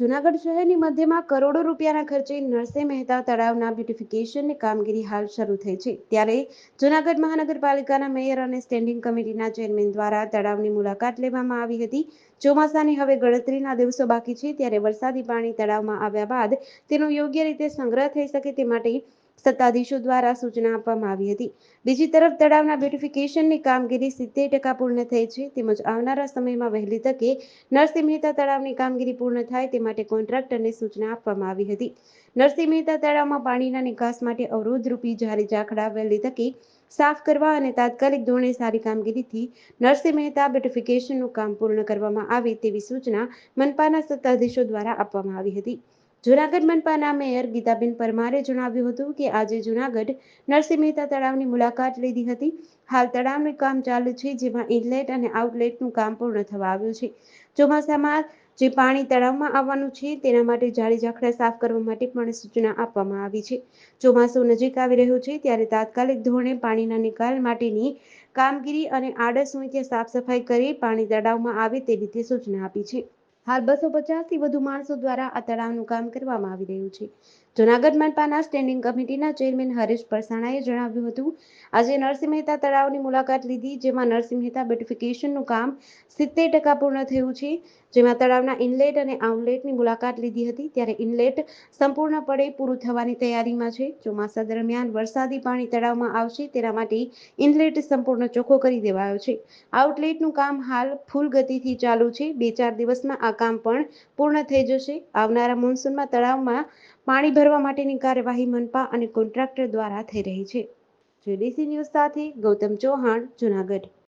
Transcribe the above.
જૂનાગઢ શહેરની મધ્યમાં કરોડો રૂપિયાના ખર્ચે નરસિંહ મહેતા તળાવના બ્યુટિફિકેશનની કામગીરી હાલ શરૂ થઈ છે. ત્યારે જૂનાગઢ મહાનગરપાલિકાના મેયર અને સ્ટેન્ડિંગ કમિટીના ચેરમેન દ્વારા તળાવની મુલાકાત લેવામાં આવી હતી. ચોમાસાની હવે ગણતરીના દિવસો બાકી છે. ત્યારે વરસાદી પાણી તળાવમાં આવ્યા બાદ તેનો યોગ્ય રીતે સંગ્રહ થઈ શકે તે માટે સત્તાધીશો દ્વારા સૂચના આપવામાં આવી હતી. બીજી તરફ, તળાવના બ્યુટિફિકેશનની કામગીરી સિત્તેર ટકા પૂર્ણ થઈ છે. તેમજ આવનારા સમયમાં વહેલી તકે નરસિંહ મહેતા તળાવની કામગીરી પૂર્ણ થાય તે માટે કોન્ટ્રાક્ટરને સૂચના આપવામાં આવી હતી. નરસિંહ મહેતા તળાવમાં પાણીના નિકાસ માટે અવરોધ રૂપી જારી ઝાખડા વહેલી તકે સાફ કરવા અને તાત્કાલિક ધોરણે સારી કામગીરીથી નરસિંહ મહેતા બ્યુટિફિકેશનનું કામ પૂર્ણ કરવામાં આવે તેવી સૂચના મનપાના સત્તાધીશો દ્વારા આપવામાં આવી હતી. જૂનાગઢ મનપાના મેયર ગીતાબેન પરમારે જણાવ્યું હતું કે આજે જૂનાગઢ નરસિંહ મહેતા તળાવની મુલાકાત લીધી હતી. હાલ તળાવનું કામ ચાલુ છે, જેમાં ઇનલેટ અને આઉટલેટનું કામ પૂર્ણ થવા આવ્યું છે. ચોમાસામાં જે પાણી તળાવમાં આવવાનું છે, તેના માટે જાળી ઝાખડા સાફ કરવા માટે પણ સૂચના આપવામાં આવી છે. ચોમાસું નજીક આવી રહ્યું છે, ત્યારે તાત્કાલિક ધોરણે પાણીના નિકાલ માટેની કામગીરી અને આડસ ત્યાં સાફ સફાઈ કરી પાણી તળાવમાં આવે તે રીતે સૂચના આપી છે. હાલ બસો પચાસથી વધુ માણસો દ્વારા આ તળાવનું કામ કરવામાં આવી રહ્યું છે. જૂનાગઢ મનપાના સ્ટેન્ડિંગ કમિટીના ચેરમેન હરેશ પરસાણાએ જણાવ્યું હતું, આજે નરસિંહ મહેતા તળાવની મુલાકાત લીધી, જેમાં નરસિંહ મહેતા બ્યુટિફિકેશનનું કામ સિત્તેર ટકા પૂર્ણ થયું છે. જેમાં તળાવના ઇનલેટ અને આઉટલેટની મુલાકાત લીધી હતી, ત્યારે ઇનલેટ સંપૂર્ણપણે પૂરું થવાની તૈયારીમાં છે. ચોમાસા દરમિયાન વરસાદી પાણી તળાવમાં આવશે, તેના માટે ઇનલેટ સંપૂર્ણ ચોખ્ખો કરી દેવાયો છે. આઉટલેટનું કામ હાલ ફૂલ ગતિથી ચાલુ છે. બે ચાર દિવસમાં આ કામ પણ પૂર્ણ થઈ જશે. આવનારા મોન્સૂનમાં તળાવમાં પાણી ભરવા માટેની કાર્યવાહી મનપા અને કોન્ટ્રાક્ટર દ્વારા થઈ રહી છે. જેડીસી ન્યૂઝ સાથે ગૌતમ ચૌહાણ, જુનાગઢ.